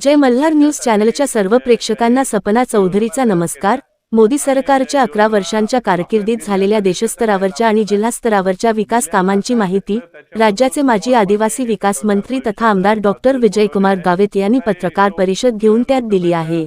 जय Malhar news चॅनलच्या सर्व प्रेक्षकांना सपना चौधरीचा नमस्कार. मोदी सरकारच्या अकरा वर्षांच्या कारकिर्दीत झालेल्या देशस्तरावरच्या आणि जिल्हास्तरावरच्या विकास कामांची माहिती राज्याचे माजी आदिवासी विकास मंत्री तथा आमदार डॉक्टर विजयकुमार गावित यांनी पत्रकार परिषद घेऊन त्यात दिली आहे.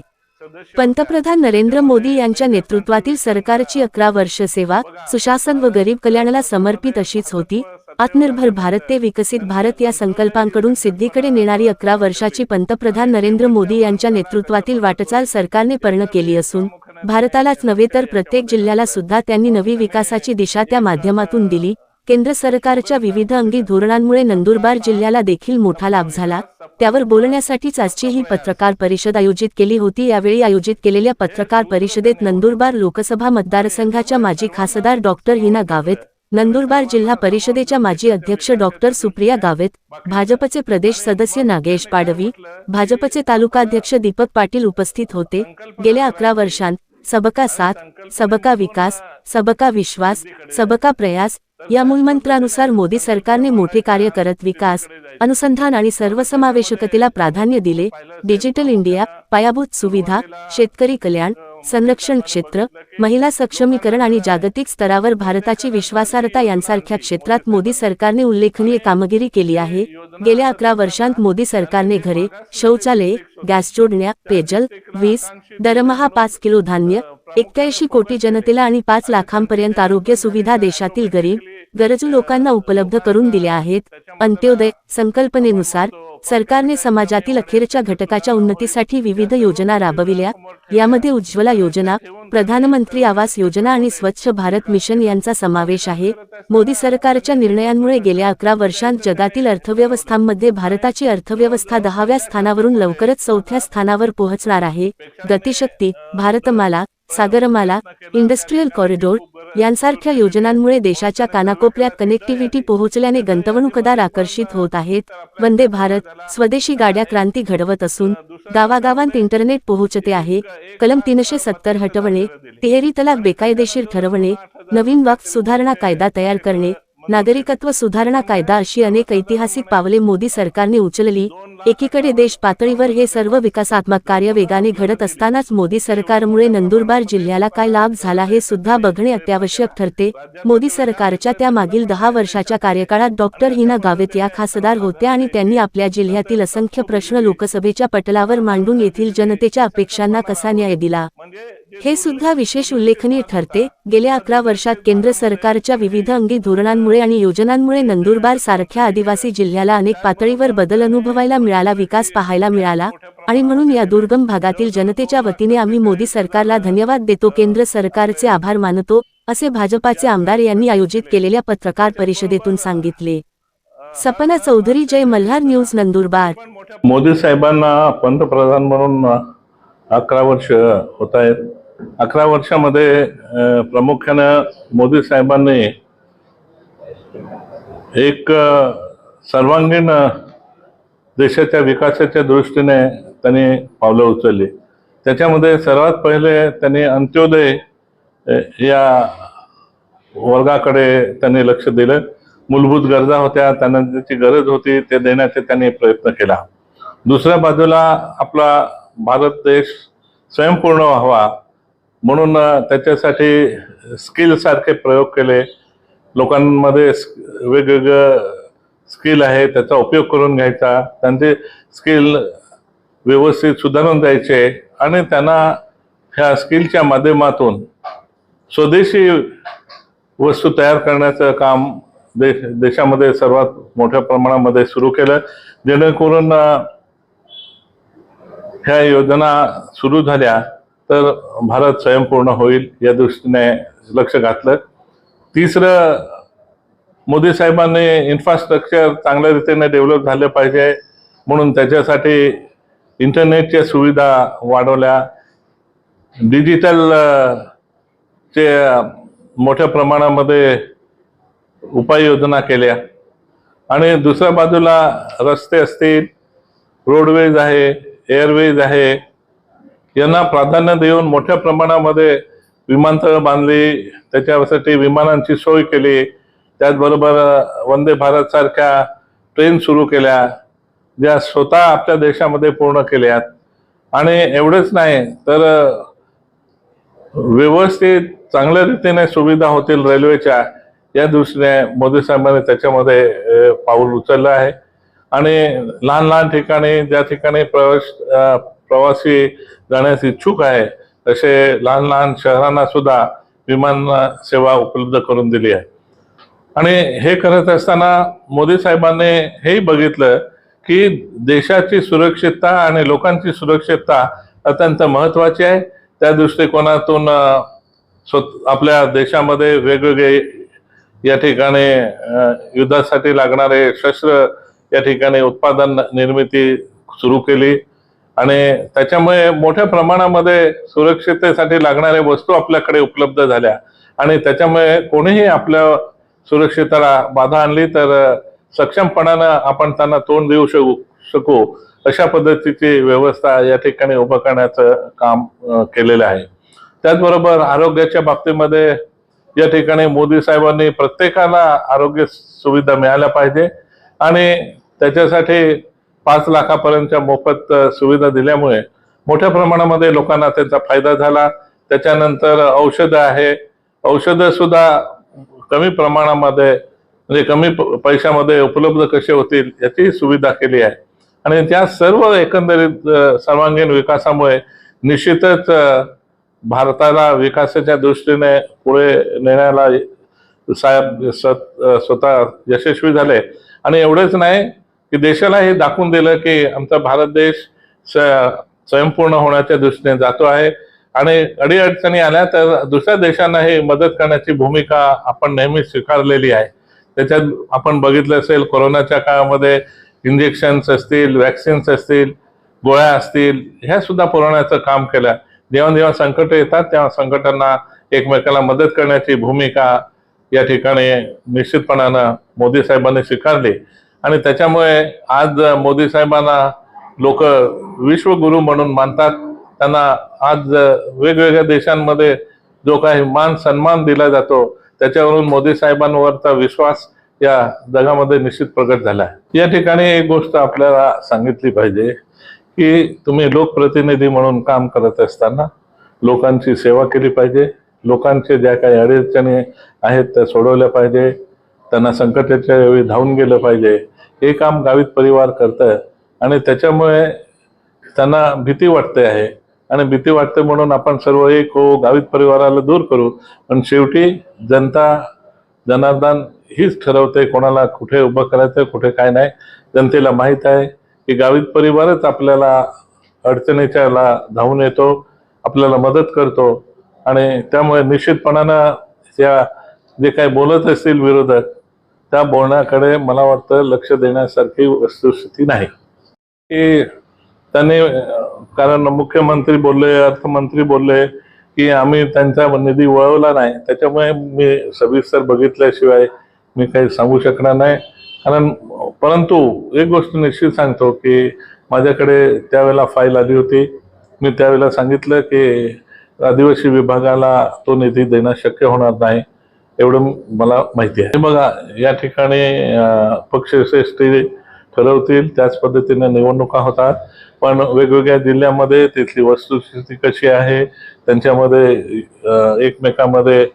पंतप्रधान नरेंद्र मोदी यांच्या नेतृत्वातील सरकारची अकरा वर्ष सेवा सुशासन व गरीब कल्याणाला समर्पित अशीच होती. आत्मनिर्भर भारत ते विकसित भारत या संकल्पांकडून सिद्धीकडे नेणारी अकरा वर्षाची पंतप्रधान नरेंद्र मोदी यांच्या नेतृत्वातील वाटचाल सरकारने पर्ण केली असून भारतालाच नव्हे तर प्रत्येक जिल्ह्याला सुद्धा त्यांनी नवी विकासाची दिशा त्या माध्यमातून दिली. केंद्र सरकारच्या विविध अंगी धोरणांमुळे नंदुरबार जिल्ह्याला देखील मोठा लाभ झाला. त्यावर बोलण्यासाठीच आजची ही पत्रकार परिषद आयोजित केली होती. यावेळी आयोजित केलेल्या पत्रकार परिषदेत नंदुरबार लोकसभा मतदारसंघाच्या माजी खासदार डॉक्टर हिना गावेत नंदुरबार जिल्हा परिषदेच्या माजी अध्यक्ष डॉक्टर सुप्रिया गावेत भाजपचे प्रदेश सदस्य नागेश पाडवी भाजपचे तालुकाध्यक्ष दीपक पाटील उपस्थित होते. गेल्या अकरा वर्षांत सबका साथ सबका विकास सबका विश्वास सबका प्रयास या मूलमंत्रानुसार मोदी सरकारने मोठे कार्य करत विकास अनुसंधान आणि सर्वसमावेशकतेला प्राधान्य दिले. डिजिटल इंडिया पायाभूत सुविधा शेतकरी कल्याण संरक्षण क्षेत्र महिला सक्षमीकरण आणि जागतिक स्तरावर भारताची विश्वासार्हता यांसारख्या क्षेत्रात मोदी सरकारने उल्लेखनीय कामगिरी केली आहे. गेल्या अकरा वर्षांत मोदी सरकारने घरे शौचालये गॅस जोडण्या पेयजल वीज दरमहा पाच किलो धान्य एक्क्याऐंशी कोटी जनतेला आणि पाच लाखांपर्यंत आरोग्य सुविधा देशातील गरीब गरजू लोकांना उपलब्ध करून दिल्या आहेत. अंत्योदय संकल्पनेनुसार सरकारने समाजातील अखेरच्या घटकाच्या उन्नतीसाठी विविध योजना राबविल्या. यामध्ये उज्ज्वला योजना प्रधानमंत्री आवास योजना आणि स्वच्छ भारत मिशन यांचा समावेश आहे. मोदी सरकारच्या निर्णयांमुळे गेल्या अकरा वर्षांत जगातील अर्थव्यवस्थांमध्ये भारताची अर्थव्यवस्था दहाव्या स्थानावरून लवकरच चौथ्या स्थानावर पोहोचणार आहे. गतिशक्ती भारतमाला सागरमाला इंडस्ट्रीयल कॉरिडोर यांसारख्या योजनांमुळे देशाच्या कानाकोपऱ्यात कनेक्टिव्हिटी पोहोचल्याने गुंतवणूकदार आकर्षित होत आहेत. वंदे भारत स्वदेशी गाड्या क्रांती घडवत असून गावागावांत इंटरनेट पोहोचते आहे. कलम तीनशे सत्तर हटवणे तिहेरी तलाक बेकायदेशीर ठरवणे नवीन वक्फ सुधारणा कायदा तयार करणे नागरिकत्व सुधारणा कायदा अशी अनेक ऐतिहासिक पावले मोदी सरकारने उचलली. एकीकडे देश पातळीवर हे सर्व विकासात्मक कार्य वेगाने घडत असतानाच मोदी सरकारमुळे नंदुरबार जिल्ह्याला काय लाभ झाला हे सुद्धा बघणे अत्यावश्यक ठरते. मोदी सरकारच्या त्या मागील दहा वर्षाच्या कार्यकाळात डॉक्टर हिना गावित या खासदार होत्या आणि त्यांनी आपल्या जिल्ह्यातील असंख्य प्रश्न लोकसभेच्या पटलावर मांडून येथील जनतेच्या अपेक्षांना कसा न्याय दिला? हे सुद्धा विशेष उल्लेखनीय ठरते. गेल्या अकरा वर्षात केंद्र सरकारच्या विविध अंगी धोरणांमुळे आणि योजनांमुळे नंदुरबार सारख्या आदिवासी जिल्ह्याला अनेक पातळीवर बदल अनुभवायला मिळाला विकास पाहायला मिळाला आणि म्हणून या दुर्गम भागातील जनतेच्या वतीने आम्ही मोदी सरकारला धन्यवाद देतो केंद्र सरकारचे आभार मानतो असे भाजपाचे आमदार यांनी आयोजित केलेल्या पत्रकार परिषदेतून सांगितले. सपना चौधरी जय मल्हार न्यूज नंदुरबार. मोदी साहेबांना पंतप्रधान म्हणून अकरा वर्ष होत आहेत. अकरा वर्षामध्ये प्रामुख्यानं मोदी साहेबांनी एक सर्वांगीण देशाच्या विकासाच्या दृष्टीने त्यांनी पावलं उचलली. त्याच्यामध्ये सर्वात पहिले त्यांनी अंत्योदय या वर्गाकडे त्यांनी लक्ष दिलं. मूलभूत गरजा होत्या त्यांना त्याची गरज होती ते देण्याचे त्यांनी प्रयत्न केला. दुसऱ्या बाजूला आपला भारत देश स्वयंपूर्ण व्हावा म्हणून त्याच्यासाठी स्किलसारखे प्रयोग केले. लोकांमध्ये वेगवेगळं स्किल आहे त्याचा उपयोग करून घ्यायचा. त्यांचे स्किल व्यवस्थित सुधारून द्यायचे आणि त्यांना ह्या स्किलच्या माध्यमातून स्वदेशी वस्तू तयार करण्याचं काम देश देशामध्ये सर्वात मोठ्या प्रमाणामध्ये सुरू केलं. जेणेकरून ह्या योजना सुरू झाल्या. तर भारत स्वयंपूर्ण होईल या दृष्टीने लक्ष घातलं. तिसरं मोदी साहेबांनी इन्फ्रास्ट्रक्चर चांगल्या रीतीने डेव्हलप झालं पाहिजे. म्हणून त्याच्यासाठी इंटरनेटच्या सुविधा वाढवल्या. डिजिटल चे मोठ्या प्रमाणामध्ये उपाययोजना केल्या. आणि दुसऱ्या बाजूला रस्ते असतील रोडवेज आहे एअरवेज आहे. यांना प्राधान्य देऊन मोठ्या प्रमाणामध्ये विमानतळ बांधली त्याच्यासाठी विमानांची सोय केली. त्याचबरोबर वंदे भारत सारख्या ट्रेन सुरू केल्या ज्या स्वतः आपल्या देशामध्ये पूर्ण केल्यात. आणि एवढंच नाही तर व्यवस्थित चांगल्या रीतीने सुविधा होतील रेल्वेच्या या दृष्टीने मोदी साहेबांनी त्याच्यामध्ये पाऊल उचललं आहे. आणि लहान लहान ठिकाणी ज्या ठिकाणी प्रवेश प्रवासी जाण्यास इच्छुक आहे तसे लहान लहान शहरांना सुद्धा विमान सेवा उपलब्ध करून दिली आहे. आणि हे करत असताना मोदी साहेबांनी हेही बघितलं की देशाची सुरक्षितता आणि लोकांची सुरक्षितता अत्यंत महत्वाची आहे. त्या दृष्टिकोनातून स्वत आपल्या देशामध्ये वेगवेगळे या ठिकाणी युद्धासाठी लागणारे शस्त्र या ठिकाणी उत्पादन निर्मिती सुरू केली. आणि त्याच्यामुळे मोठ्या प्रमाणामध्ये सुरक्षिततेसाठी लागणाऱ्या वस्तू आपल्याकडे उपलब्ध झाल्या. आणि त्याच्यामुळे कोणीही आपल्या सुरक्षितेला बाधा आणली तर सक्षमपणानं आपण त्यांना तोंड देऊ शकू शकू. अशा पद्धतीची व्यवस्था या ठिकाणी उभं करण्याचं काम केलेलं आहे. त्याचबरोबर आरोग्याच्या बाबतीमध्ये या ठिकाणी मोदी साहेबांनी प्रत्येकाला आरोग्य सुविधा मिळाल्या पाहिजे. आणि त्याच्यासाठी पाच लाखापर्यंतच्या मोफत सुविधा दिल्यामुळे मोठ्या प्रमाणामध्ये लोकांना त्याचा फायदा झाला. त्याच्यानंतर औषधं आहे. औषधं सुद्धा कमी प्रमाणामध्ये म्हणजे कमी प- पैशामध्ये उपलब्ध कसे होतील याची सुविधा केली आहे. आणि त्या सर्व एकंदरीत सर्वांगीण विकासामुळे निश्चितच भारताला विकासाच्या दृष्टीने पुढे नेण्याला साहेब स्वतः यशस्वी झाले. आणि एवढेच नाही की देशाला हे दाखवून दिलं की आमचा भारत देश स- स्वयंपूर्ण होण्याच्या दृष्टीने जातो आहे. आणि अडीअडचणी आल्या तर दुसऱ्या देशांना हे मदत करण्याची भूमिका आपण नेहमी स्वीकारलेली आहे. त्याच्यात आपण बघितलं असेल कोरोनाच्या काळामध्ये इंजेक्शन्स असतील वॅक्सिन्स असतील गोळ्या असतील ह्या सुद्धा पुरवण्याचं काम केलं. जेव्हा जेव्हा संकट येतात तेव्हा संकटांना एकमेकाला मदत करण्याची भूमिका या ठिकाणी निश्चितपणानं मोदी साहेबांनी स्वीकारली. आणि त्याच्यामुळे आज मोदी साहेबांना लोक विश्वगुरु म्हणून मानतात. त्यांना आज वेगवेगळ्या देशांमध्ये जो काही मान सन्मान दिला जातो त्याच्यावरून मोदी साहेबांवरचा विश्वास या जगामध्ये निश्चित प्रकट झाला आहे. या ठिकाणी एक गोष्ट आपल्याला सांगितली पाहिजे की तुम्ही लोकप्रतिनिधी म्हणून काम करत असताना लोकांची सेवा केली पाहिजे. लोकांचे ज्या काही अडचणी आहेत त्या सोडवल्या पाहिजे. त्यांना संकटाच्या वेळी धावून गेलं पाहिजे. हे काम गावित परिवार करतं आणि त्याच्यामुळे त्यांना भीती वाटते आहे. आणि भीती वाटते म्हणून आपण सर्व एक हो गावित परिवाराला दूर करू. पण शेवटी जनता जनार्दन हीच ठरवते कोणाला कुठे उभं करायचं कुठे काय नाही. जनतेला माहीत आहे की गावित परिवारच आपल्याला अडचणीच्या ला धावून येतो आपल्याला मदत करतो. आणि त्यामुळे निश्चितपणानं त्या जे काही बोलत असतील विरोधक त्या बोलण्याकडे मला वाटतं लक्ष देण्यासारखी वस्तुस्थिती नाही. की त्यांनी कारण मुख्यमंत्री बोलले अर्थमंत्री बोलले की आम्ही त्यांचा निधी वळवला नाही. त्याच्यामुळे मी सविस्तर बघितल्याशिवाय मी काही सांगू शकणार नाही. कारण परंतु एक गोष्ट निश्चित सांगतो की माझ्याकडे त्यावेळेला फाईल आली होती. मी त्यावेळेला सांगितलं की आदिवासी विभागाला तो निधी देणं शक्य होणार नाही. एवढं मला माहिती आहे. बघा या ठिकाणी पक्ष पक्षश्रेष्ठी ठरवतील त्याच पद्धतीने निवडणुका होतात. पण वेगवेगळ्या जिल्ह्यामध्ये तिथली वस्तुस्थिती कशी आहे? त्यांच्यामध्ये एकमेकामध्ये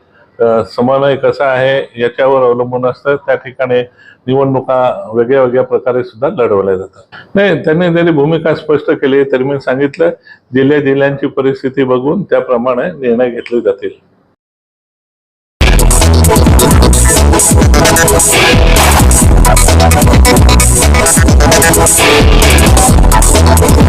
समन्वय कसा आहे? याच्यावर अवलंबून असतं. त्या ठिकाणी निवडणुका वेगळ्या वेगळ्या प्रकारे सुद्धा लढवल्या जातात. नाही त्यांनी जरी भूमिका स्पष्ट केली तरी मी सांगितलं जिल्ह्या जिल्ह्यांची परिस्थिती बघून त्याप्रमाणे निर्णय घेतले जातील. We'll be.